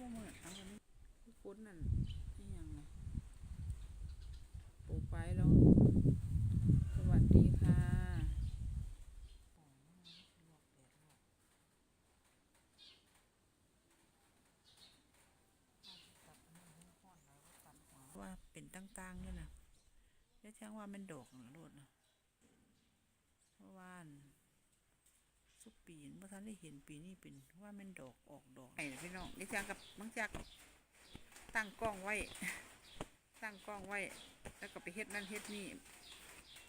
บ่เหมือนเอาวันนี้คือคนนั่นนี่ยังไงปรไฟล์แล้ว สวัสดีค่ะ ว่าเป็นตั้งๆเลยนะเดี๋ยวแจ้งว่ามันดอกนะโลดนะเพราะว่า ปีนเพราะท่านได้เห็นปีนี้เป็นว่ามันดอกออกดอกไอ้พี่น้องนี่จางกับมังจากตั้งกล้องไว้ ตั้งกล้องไว้ แล้วก็ไปเฮ็ดนั่นเฮ็ดนี่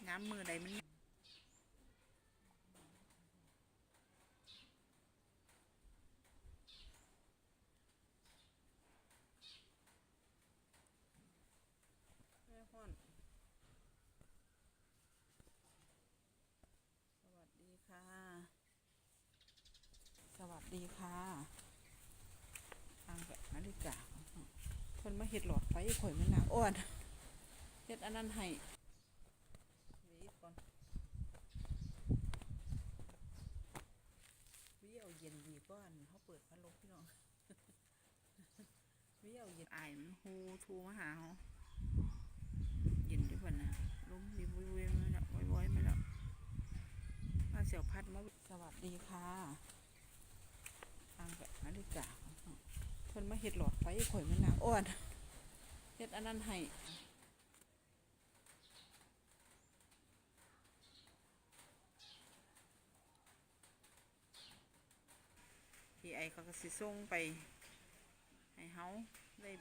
น้ำมือใดมันแม่ฮ้อน สวัสดีค่ะ สวัส ดีค่ะทางแบบนาฬิกาเพิ่นมาเฮ็ดหลอดไฟข่อยมันหนักอ้วนเฮ็ดอันนั้นให้วีก่อนวีเอาเย็นดีก่อนเขาเปิดพัดลมพี่น้องวีเอาเย็นอายมันฮูทูมาหาเขาเย็นด้วยกันนะลมดีวุ้ยวุ้ยมาแล้วว้อยๆมาแล้วมาเสียวพัดมาสวัสดีค่ะ นาฬิกาเพิ่นมาเฮ็ดหลอดไฟข่อยมันหนักอ้วนเฮ็ดอันนั้นให้พี่ไอเขาก็สิส่งไป ให้เฮาได้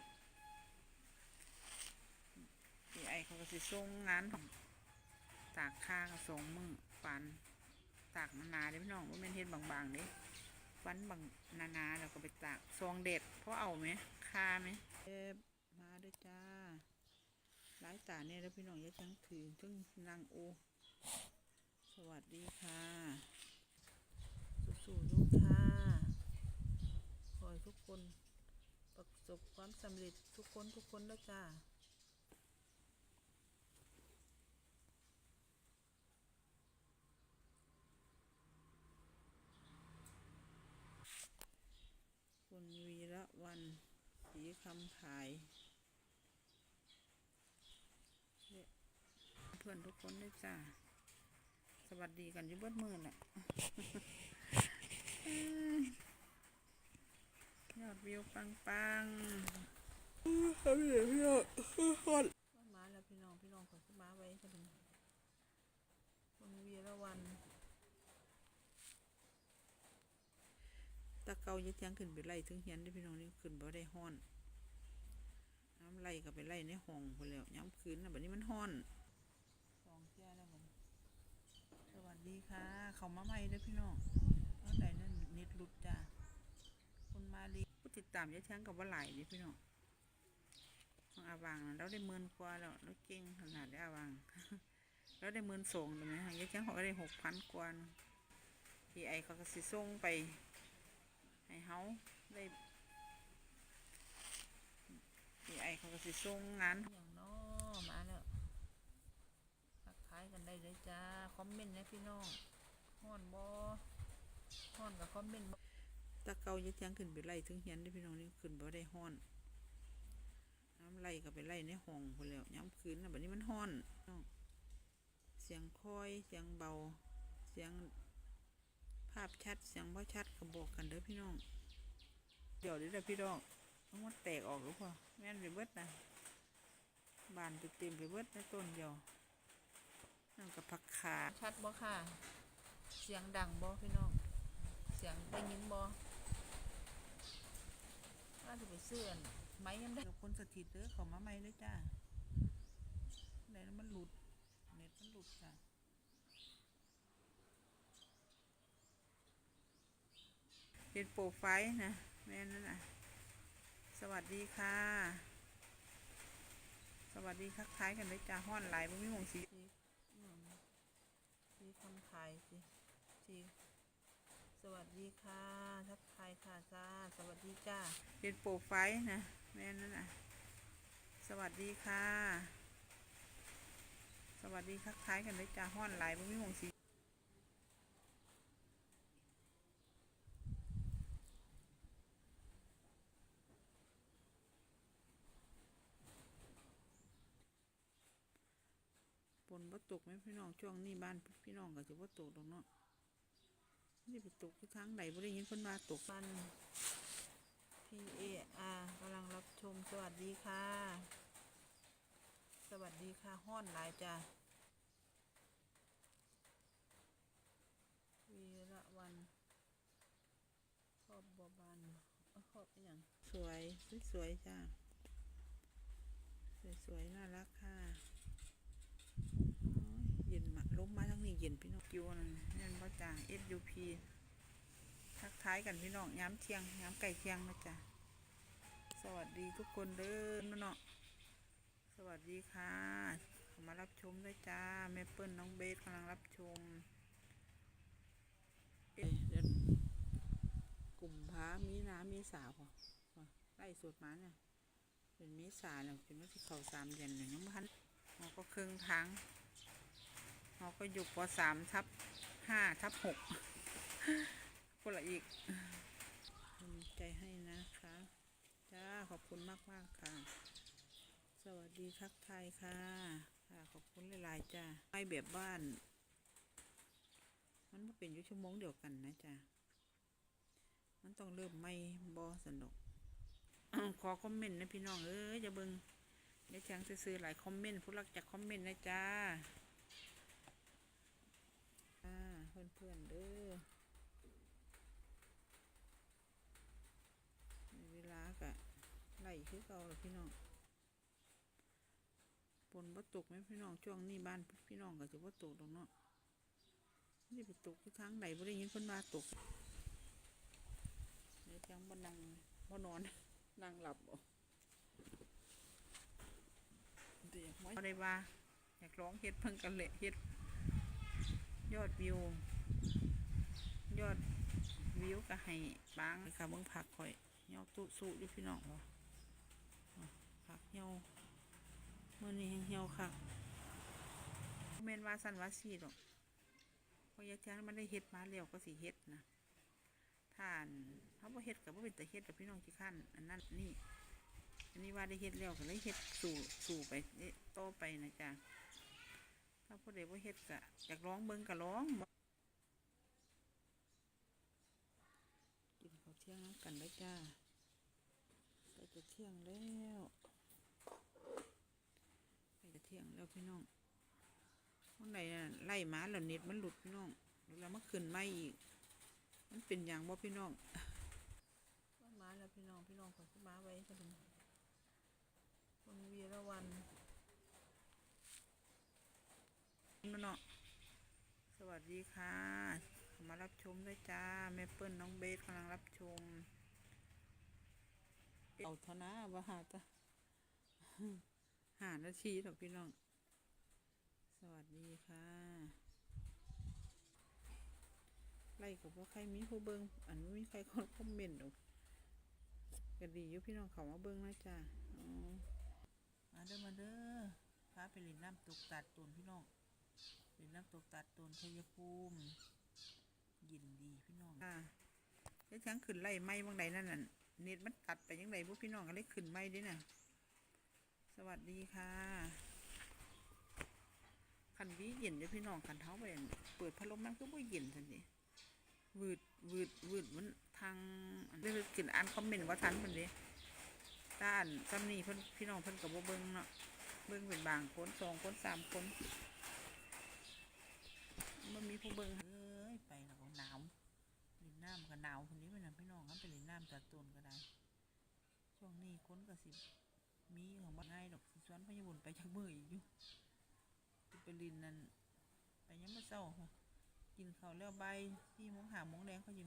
พี่ไอเขาก็สิส่งงานตากข้างสองมือปันตากนานาๆเด้พี่น้องว่าม่นเฮ็ดบางๆเด้ ฟันบางนานาๆแล้วก็ไปตากซองเด็ดเพราะเอาไหมคาไหมเอ๊มาด้วยจ้าหลายตาเนี่ยแล้วพี่น้องย่าจังถือถึงนางโอ สวัสดีค่ะ สู้ๆลูกค่ะขอให้ทุกคนประสบความสำเร็จทุกคนทุกคนแล้วจ้า คุณ วันสีคำขายเพื่อนทุกคนด้วยจ้า สวัสดีกันยุ่เบิดมือน่ะยอดวิวปังปังๆเอาเดี๋ยพี่น้องฮอดมาแล้วพี่น้องพี่น้องขอขึ้นมาไว้จะเป็นคุณวีระวัน ตะเกายึดยังขึ้นไปไล่ถึงเฮียนได้พี่น้องนี่ขึ้นบ่ได้ห้อนน้ำไล่ก็ไปไล่ในห้องไปแล้วย้ำคืนนะแบัดนี้มันห้อนสองเที่ยแล้วมันสวัสดีค่ะ เขามาใหม่เด้อพี่น้องเอาใดนั่นน็ตหลุดจ้าคนมาลีผู้ติดตามยายช้างกับว่าไหลดิพี่น้องของอาวางเราได้หมื่นกว่าแล้วเราเก่งขนาดได้อาวางเราได้หมื่นสองเลยไหมคะยายช้างเขาได้หกพันกว่าพีไอเขาก็สิส่งไป ให้เฮาได้พี่ไอเขาก็สิส่งงานอย่างน้อมาแล้วทักทายกันได้เลยจ้า คอมเมนต์นะพี่น้องฮ้อนบ่ฮ้อนกับคอมเมนต์บ่ตะเกายึดยังขึ้นไปไล่ถึงเฮียนได้อพี่น้องนี่ขึ้นบ่ได้ฮ้อนน้ำไล่ก็ไปไล่ในห้องไปแล้วย้ำคืนนะบัดนี้มันฮ้อนน้องเสียงคอย เสียงเบา เสียง ภาพชัดเสียงพ่ชัดก็บอกกันเด้อพี่น้อง เดี๋ยวเดี๋ยวพี่น้องต้องมันแตกออกหรือเปล่าแม่นไปเบิดนะบานไปเต็มไปเบิดในต้นเดียวนั่นกับผักขาชัดบ่ค่ะ เสียงดังบ่พี่น้อง เสียงได้ยินบ่ว่าจะไปเสื่อนไม้ยังได้กับคนสถิตเด้อเขามาไม่เลยจ้าไหนแล้วมันหลุดเน็ตมันหลุดจ้ะ เป็นโปรไฟล์นะ แม่นั่นน่ะสวัสดีค่ะ สวัสดีทักทายกันเลยจ้าห้อนหลายบ่มีหมงสีสีคำขายสิสีสวัสดีค่ะ ทักทายค่ะจ้า สวัสดีจ้า เป็นโปรไฟล์นะ แม่นั่นน่ะสวัสดีค่ะ สวัสดีทักทายกันเลยจ้าห้อนหลายบ่มีหมงสี นบ่ตกไหมพี่น้องช่วงนี้บ้านพี่น้องก็สิบ่ตกดอกเนาะนี่ไปตกที่ทางใดบ่ได้ยินเพิ่นว่าตกมัน P A R กำลังรับชมสวัสดีค่ะ สวัสดีค่ะฮ้อนหลายจ้ะวีระวันครอบบัวบานเอ้อครอบอย่างสวยสวยจ้าสวยๆน่ารักค่ะโอ้ยเย็นมาลมมาทั้งนี้ เย็นพี่น้องกิวนั่นนั่นพ่จ้า S U P ทักท้ายกันพี่น้องย้ำเที่ยงย้ำไก่เที่ยงนะจ๊ะสวัสดีทุกคนเด้อน้องเนาะสวัสดีค่ะมารับชมด้วยจ้าแม่เปิ้ลน้องเบสกำลังรับชมเอ๊ะกลุ่มพามีน้ำมีสาวพอไล่สวดมาเนี่ยเป็นเมษาเนี่ยเป็นวันที่เขาสามเดือนเนี่ยยังไม่ทันเราก็ครึ่งทาง เราก็อยู่ปสามทับห้าทับหกคนละอีกมีใจให้นะคะ จ้า ขอบคุณมากมากค่ะ สวัสดีทักทายค่ะ ค่ะ ขอบคุณหลาย ๆ จ้าไปแบบบ้าน มันมาเป็นยู่ชั่วโมงเดียวกันนะจ้ามันต้องเริ่มไม่บอสนุกขอคอมเมนต์นะพี่น้องเอ้ยอย่าเบิงเดี๋ยวจังซื้อๆหลายคอมเมนต์ผู้รักจากคอมเมนต์นะจ้า อ่าเพื่อนๆเด้อในเวลากะไหลคือเก่าล่ะพี่น้องฝนบ่ตกไหมพี่น้องช่วงนี้บ้านพี่น้องก็จะบ่ตกดอกเนาะนี่ไปตกที่ทางใดบ่ได้ยินเพิ่นว่าตกเดี๋ยวจังบ่นั่งบ่นอนนั่งหลับบ่เดี๋ยวบ่ได้ว่าอยากร้องเฮ็ดเพิ่งกันเละเฮ็ด ยอดวิว ยอดวิวก็ให้บางค่ะเบิ่งผักข่อยเหี่ยวตุสุอยู่พี่น้องวะผักเหี่ยวมื่อนี้เหี่ยวค่ะเมนว่าสันว่าสีดอกเพราะยายแจ้งมันได้เฮ็ดมาแล้วก็สิเฮ็ดนะท่านเขาบ่เฮ็ดกับบ่เป็นแต่เฮ็ดกับพี่น้องที่ขั้นอันนั้นนี่อันนี้ว่าได้เฮ็ดแล้วก็เลยเฮ็ดสู่สู่ไปเอ๊ะต่อไปนะจ๊ะ ถ้าผู้ใดบ่เฮ็ดก็อยากร้องเบิ่งก็ร้องกินข้าวเที่ยงน้ำกันได้จ้าใกล้จะเที่ยงแล้วใกล้จะเที่ยงแล้วพี่น้องวันไหนน่ะไล่หมาแล้วเน็ตมันหลุดพี่น้องแล้วมันขึ้นไม่อีก มันเป็นอย่างบ่พี่น้องว่าหมาแล้วพี่น้องพี่น้องขอขึ้นมาไว้ก็เป็นคนวีระวัน นั่นเนาะสวัสดีค่ะเข้ามารับชมด้วยจ้าแม่เปิ้ลน้องเบสกำลังรับชมเอาเท่านะว่าหาตะหานาทีหรอกพี่น้อง สวัสดีค่ะไล่กับว่าใครมีผู้เบิงอันไม่มีใครคนคอมเมนต์หรอกก็ดีอยู่พี่น้องเขามาเบิงนะจ้าอ๋อมาเด้อมาเด้อพาไปเล่นน้ำตกตัดตนพี่น้อง เล่นน้ำตกตัดตนชัยภูมิยินดีพี่น้องค่ะแล้วช้างขึ้นไล่ไม้บางใดนั่นน่ะเน็ตมันตัดไปยังไงพวกพี่น้องก็เลยขึ้นไม่ด้วยน่ะ สวัสดีค่ะคันวีเย็นเด้อพี่น้องคันเท้าไปอั่นเปิดพัดลมมันก็บ่เย็นทันทีวืดวืดวืดมันทางอันนี้ขึ้นอ่านคอมเมนต์ว่าทันเพิ่นเด้ด้านซ้ำนี่เพิ่นพี่น้องเพิ่นก็บ่เบิ่งเนาะเบิ่งเป็นบางคนสองคนสามคน มันมีผู้เบิ่งเอ้ยไปแล้วก็หนาวเล่นน้ำก็หนาวคนนี้เป็นะพี่น้องครับไปเล่นน้ำตัดต้นก็ได้ ช่วงนี้คนก็สิมีของบ้านง่ายดอกสิสวนพญาบุญไปจากมืออีกอยู่ไปลินนั่นไปยังไม่เศร้ากินข้าวแล้วใบที่มงหามงแดงเขาอยู่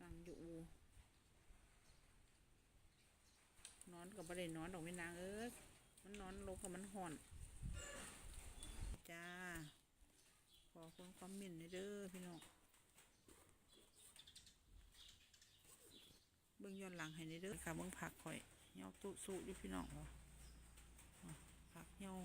นั่งอยู่ นอนก็บ่ได้นอนดอกไม่นางเอ้ยมันนอนลงกับมันห่อน จ้า ขอคนคอมเมนต์หน่อยเด้อพี่น้องเบื้องย้อนหลังให้ในเด้อค่ะเบื้องผักข่อยเหี่ยวตุสุอยู่พี่น้องวะผักเหี่ยว